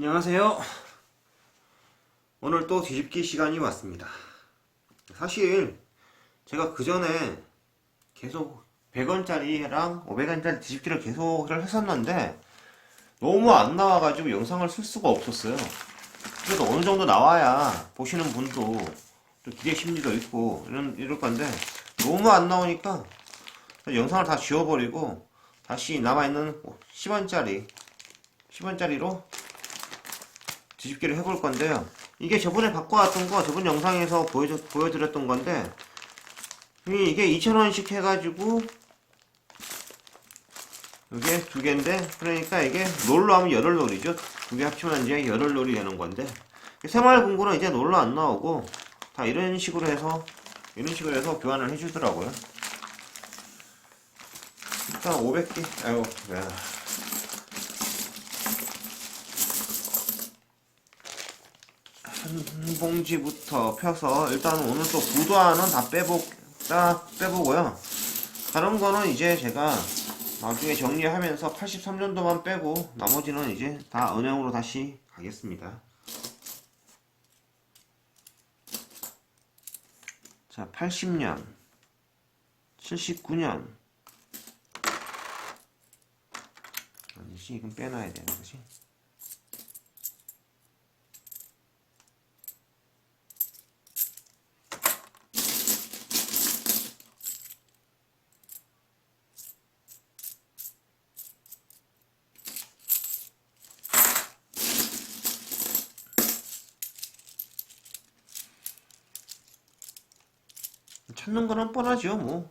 안녕하세요. 오늘 또 뒤집기 시간이 왔습니다. 사실 제가 그 전에 계속 100원짜리랑 500원짜리 뒤집기를 계속 했었는데 너무 안 나와가지고 영상을 쓸 수가 없었어요. 그래도 어느 정도 나와야 보시는 분도 또 기대 심리도 있고 이런 이럴 건데 너무 안 나오니까 영상을 다 지워버리고 다시 남아있는 10원짜리 10원짜리로 뒤집기를 해볼 건데요. 이게 저번에 바꿔왔던 거, 저번 영상에서 보여, 보여드렸던 건데, 이- 이게 2,000원씩 해가지고, 이게 두 개인데, 그러니까 이게 롤로 하면 8롤이죠. 두 개 합치면 이제 8롤이 되는 건데, 새마을 공구는 이제 롤로 안 나오고, 다 이런 식으로 해서, 이런 식으로 해서 교환을 해주더라고요. 일단 500개, 아유, 야. 한 봉지부터 펴서 일단 오늘 또 구도안은 다 빼보 다 빼보고요. 다른 거는 이제 제가 나중에 정리하면서 83년도만 빼고 나머지는 이제 다 은행으로 다시 가겠습니다. 자, 80년, 79년. 아니지, 이건 빼놔야 되는 거지. 찾는 거는 뻔하죠, 뭐.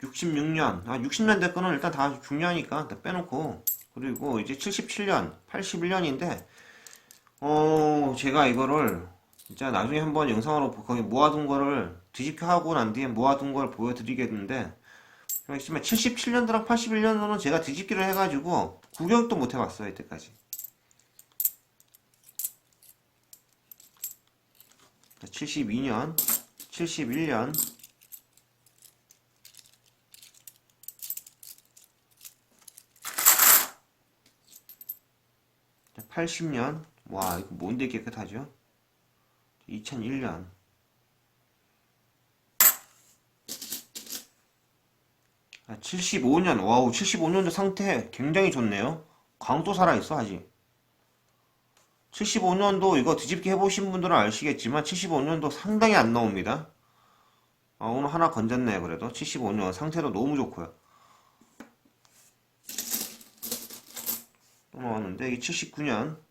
66년, 아, 60년대 거는 일단 다 중요하니까 다 빼놓고, 그리고 이제 77년, 81년인데, 어, 제가 이거를, 진짜 나중에 한번 영상으로 거기 모아둔 거를 뒤집혀 하고 난 뒤에 모아둔 걸 보여드리겠는데, 있으면 77년도랑 81년도는 제가 뒤집기를 해가지고, 구경도 못 해봤어요, 이때까지. 72년, 71년, 80년, 와, 이거 뭔데 깨끗하죠? 2001년, 아, 75년, 와우, 75년도 상태 굉장히 좋네요. 광도 살아있어, 아직. 75년도 이거 뒤집기 해보신 분들은 아시겠지만 75년도 상당히 안 나옵니다. 아, 오늘 하나 건졌네요, 그래도. 75년 상태도 너무 좋고요. 또 나왔는데 이게 79년.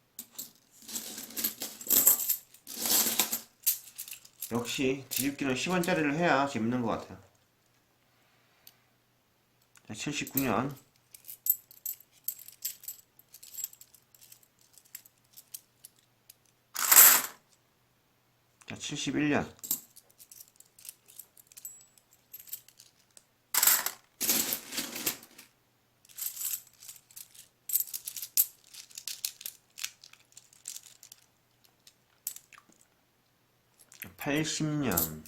역시 뒤집기는 10원짜리를 해야 재밌는 것 같아요. 자, 79년. 자, 71년. 팔십 년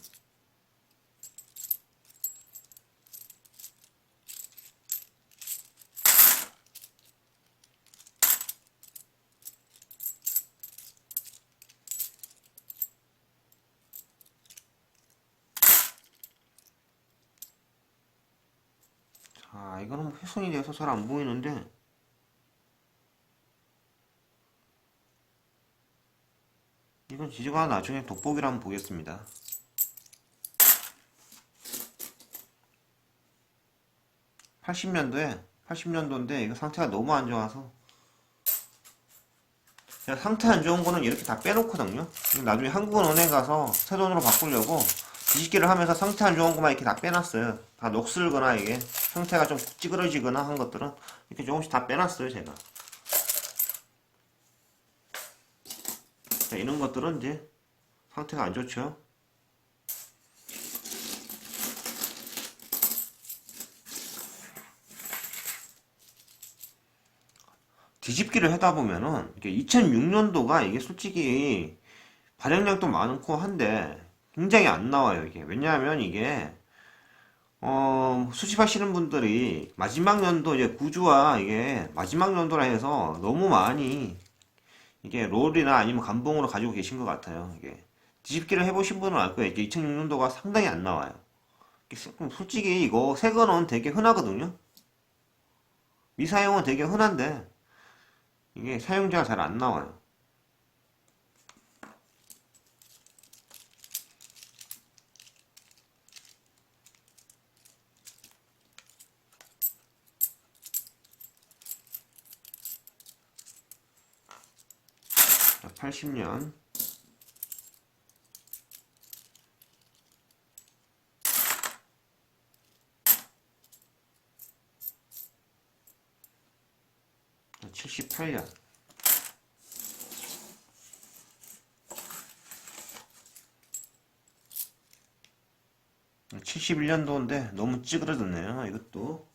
자, 이거는 뭐 훼손이 돼서 잘 안 보이는데 이건 지지가 나중에 돋보기를 한번 보겠습니다. 80년도에 80년도인데 이거 상태가 너무 안 좋아서 상태 안 좋은 거는 이렇게 다 빼놓거든요. 나중에 한국은행에 가서 새 돈으로 바꾸려고 뒤집기를 하면서 상태 안 좋은 것만 이렇게 다 빼놨어요. 다 녹슬거나 이게 상태가 좀 찌그러지거나 한 것들은 이렇게 조금씩 다 빼놨어요, 제가. 자, 이런 것들은 이제 상태가 안 좋죠. 뒤집기를 하다 보면은 이게 2006년도가 이게 솔직히 발행량도 많고 한데 굉장히 안 나와요 이게 왜냐하면 이게 어 수집하시는 분들이 마지막 연도 이제 구주와 이게 마지막 연도라 해서 너무 많이 이게 롤이나 아니면 감봉으로 가지고 계신 것 같아요. 이게 뒤집기를 해보신 분은 알 거예요. 이게 2006년도가 상당히 안 나와요. 세- 솔직히 이거 새 거는 되게 흔하거든요. 미사용은 되게 흔한데 이게 사용자가 잘 안 나와요. 자, 80년. 자, 78년. 71년도인데 너무 찌그러졌네요 이것도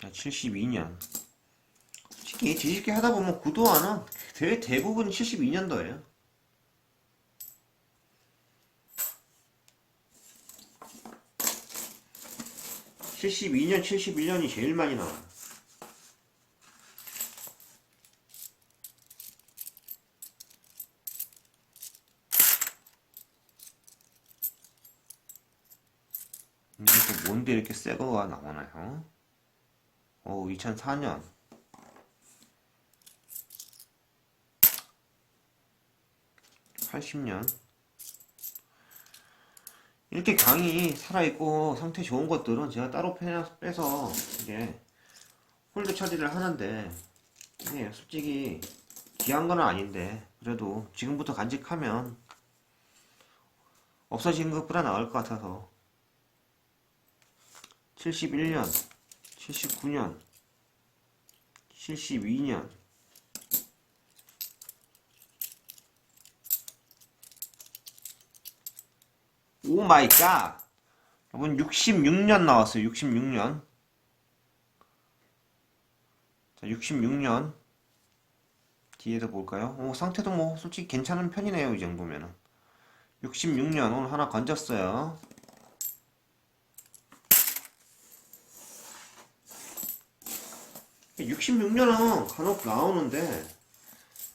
자, 72년. 솔직히 뒤집기 하다 보면 구도화는 대, 대부분 72년도예요. (72년) (71년이) 제일 많이 나와요 이게 또 뭔데 이렇게 새 거가 나오나요? 오, 2004년. (80년) 이렇게 강이 살아있고 상태 좋은 것들은 제가 따로 빼- 빼서 이게 홀드 처리를 하는데 이게 솔직히 귀한 건 아닌데 그래도 지금부터 간직하면 없어지는 것보다 나을 것 같아서. 71년 79년 72년 오 마이 갓! 여러분 66년 나왔어요 66년. 자 66년. 뒤에서 볼까요? 오 상태도 뭐 솔직히 괜찮은 편이네요 이 정도면은. 66년 오늘 하나 건졌어요 66년은 간혹 나오는데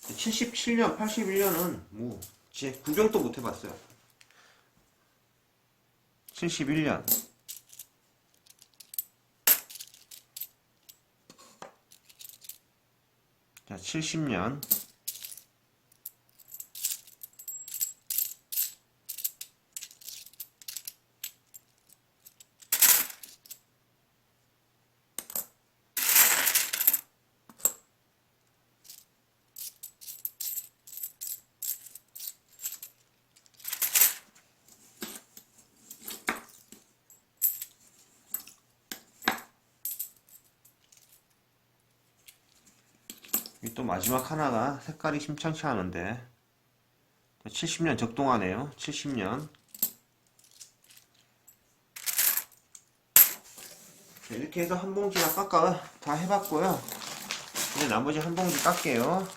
77년, 81년은 뭐 제 구경도 못 해봤어요. 71년 자 70년 이또 마지막 하나가 색깔이 심상치 않은데. 70년 적동하네요. 70년. 이렇게 해서 한 봉지나 깎아 다 해봤고요. 이제 나머지 한 봉지 깎게요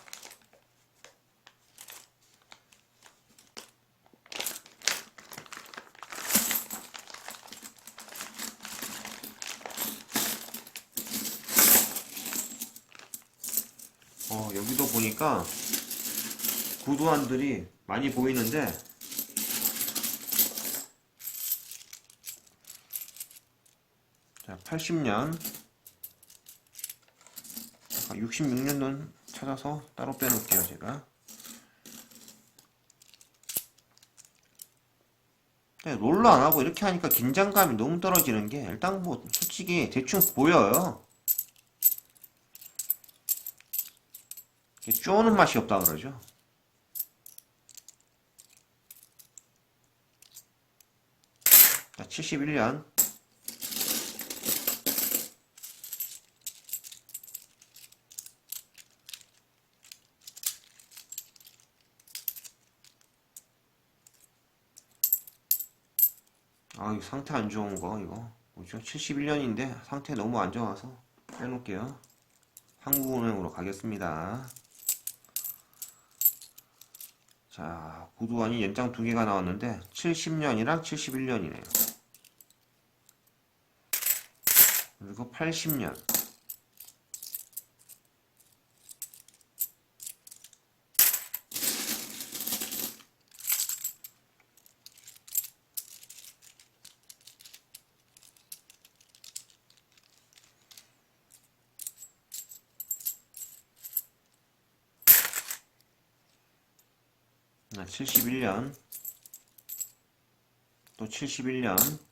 어, 여기도 보니까 구두안들이 많이 보이는데 자, 80년. 66년도 찾아서 따로 빼놓을게요 제가. 네, 롤러 안 하고 이렇게 하니까 긴장감이 너무 떨어지는 게 일단 뭐 솔직히 대충 보여요. 쪼는 맛이 없다 그러죠. 자, 71년. 아, 이 상태 안 좋은 거, 이거. 뭐죠? 71년인데 상태 너무 안 좋아서 빼놓을게요. 한국은행으로 가겠습니다. 자, 구두환이 연장 두 개가 나왔는데 70년이랑 71년이네요. 그리고 80년. 아, 71년. 또 71년.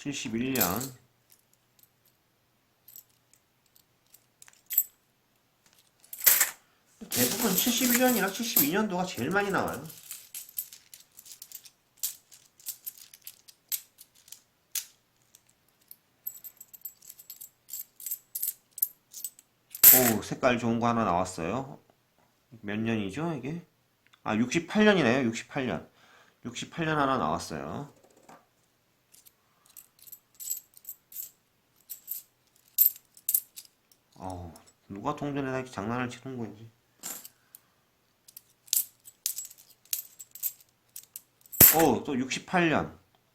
칠십일 년 대부분 71년이랑 72년도가 제일 많이 나와요. 오, 색깔 좋은 거 하나 나왔어요. 몇 년이죠, 이게? 아, 68년이네요, 68년. 68년 하나 나왔어요. 어우, 누가 동전에다 이렇게 장난을 치는 건지. 어, 또 68년.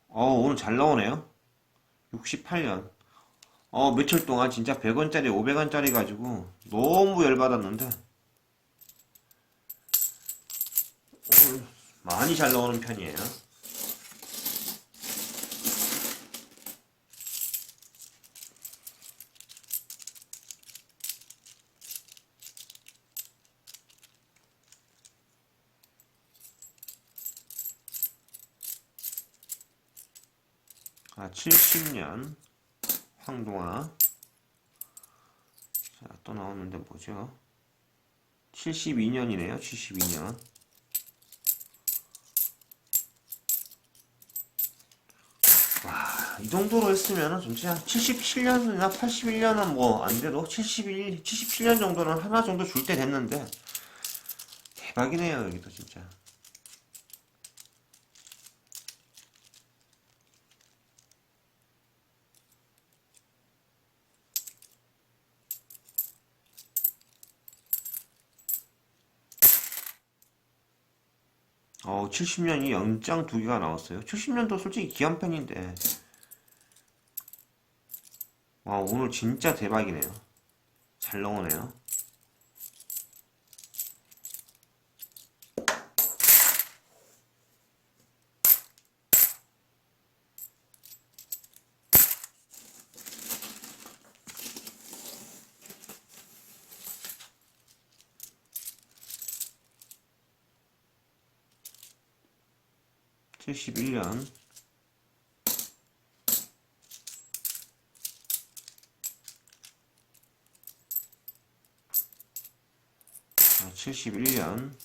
어, 오늘 잘 나오네요. 68년. 어, 며칠 동안 진짜 100원짜리, 500원짜리 가지고 너무 열받았는데. 오늘 많이 잘 나오는 편이에요. 아, 70년. 황동아. 자, 또 나왔는데 뭐죠? 72년이네요. 72년. 와, 이 정도로 했으면은 진짜 77년이나 81년은 뭐 안 돼도 71, 77년 정도는 하나 정도 줄 때 됐는데 대박이네요, 여기도 진짜. 어, 70년이 연장 두 개가 나왔어요. 70년도 솔직히 기한 편인데. 와, 오늘 진짜 대박이네요. 잘 나오네요. 칠십일 년. 아, 71년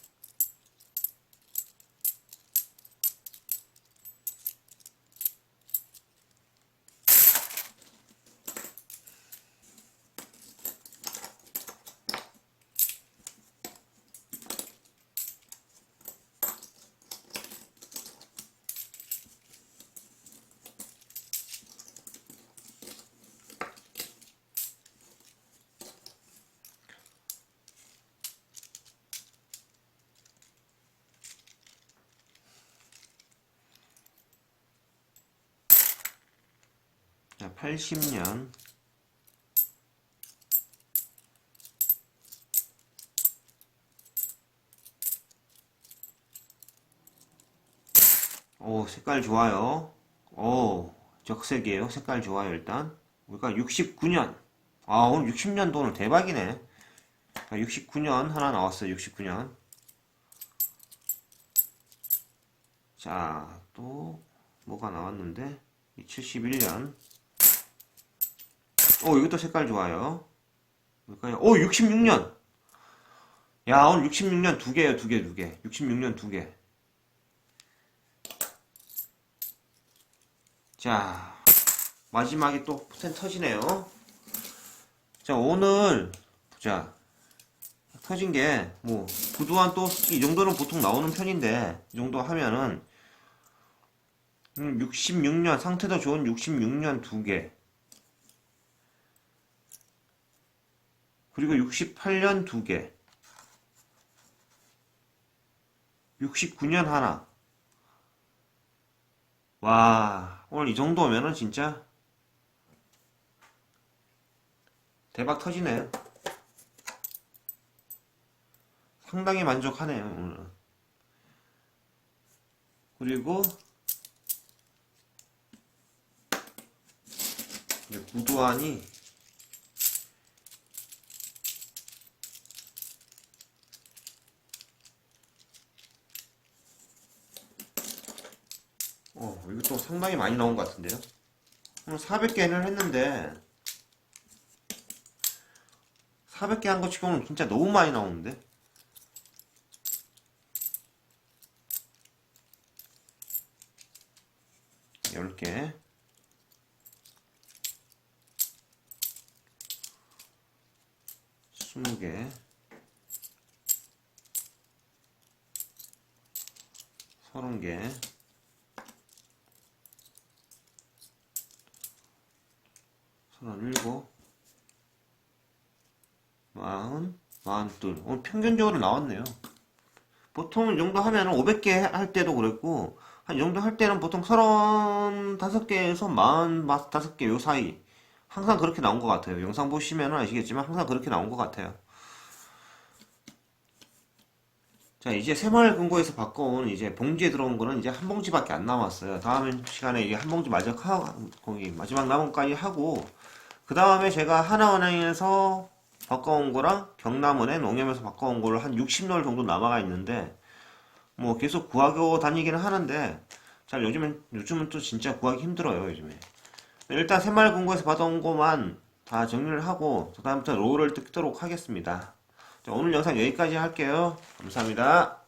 80년 오, 색깔 좋아요. 오, 적색이에요. 색깔 좋아요, 일단. 우리가 69년. 아, 오늘 60년도는 대박이네. 69년 하나 나왔어요, 69년. 자, 또, 뭐가 나왔는데? 71년. 오, 이것도 색깔 좋아요. 뭘까요? 오, 66년! 야, 오늘 66년 두 개예요, 두 개, 두 개. 66년 두 개. 자, 마지막에 또 포텐 터지네요. 자, 오늘, 보자. 터진 게, 뭐, 구두한 또, 이 정도는 보통 나오는 편인데, 이 정도 하면은, 음, 66년, 상태 도 좋은 66년 두 개. 그리고 68년 두 개. 69년 하나. 와, 오늘 이 정도면은 진짜 대박 터지네요. 상당히 만족하네요, 오늘. 그리고 이제 구두안이 이거 또 상당히 많이 나온 것 같은데요? 오늘 400개를 했는데 400개 한거 치고는 진짜 너무 많이 나오는데? 열개 스무 개 서른 개 서른일곱 마흔 마흔둘 오늘 평균적으로 나왔네요. 보통 이 정도 하면 은 500개 할 때도 그랬고 한 이 정도 할 때는 보통 35개에서 45개 요 사이. 항상 그렇게 나온 것 같아요. 영상 보시면 아시겠지만 항상 그렇게 나온 것 같아요 자 이제 새마을 금고에서 바꿔온 이제 봉지에 들어온 거는 이제 한 봉지밖에 안 남았어요. 다음 시간에 이게 한 봉지 마지막 하, 거기 마지막 남은 까지 하고 그 다음에 제가 하나은행에서 바꿔온 거랑 경남은행 농협에서 바꿔온 거를 한 60널 정도 남아가 있는데 뭐 계속 구하고 다니기는 하는데 잘 요즘은 요즘은 또 진짜 구하기 힘들어요 요즘에. 일단 새마을 금고에서 받아온 거만 다 정리를 하고 그 다음부터 롤을 뜯도록 하겠습니다. 자, 오늘 영상 여기까지 할게요. 감사합니다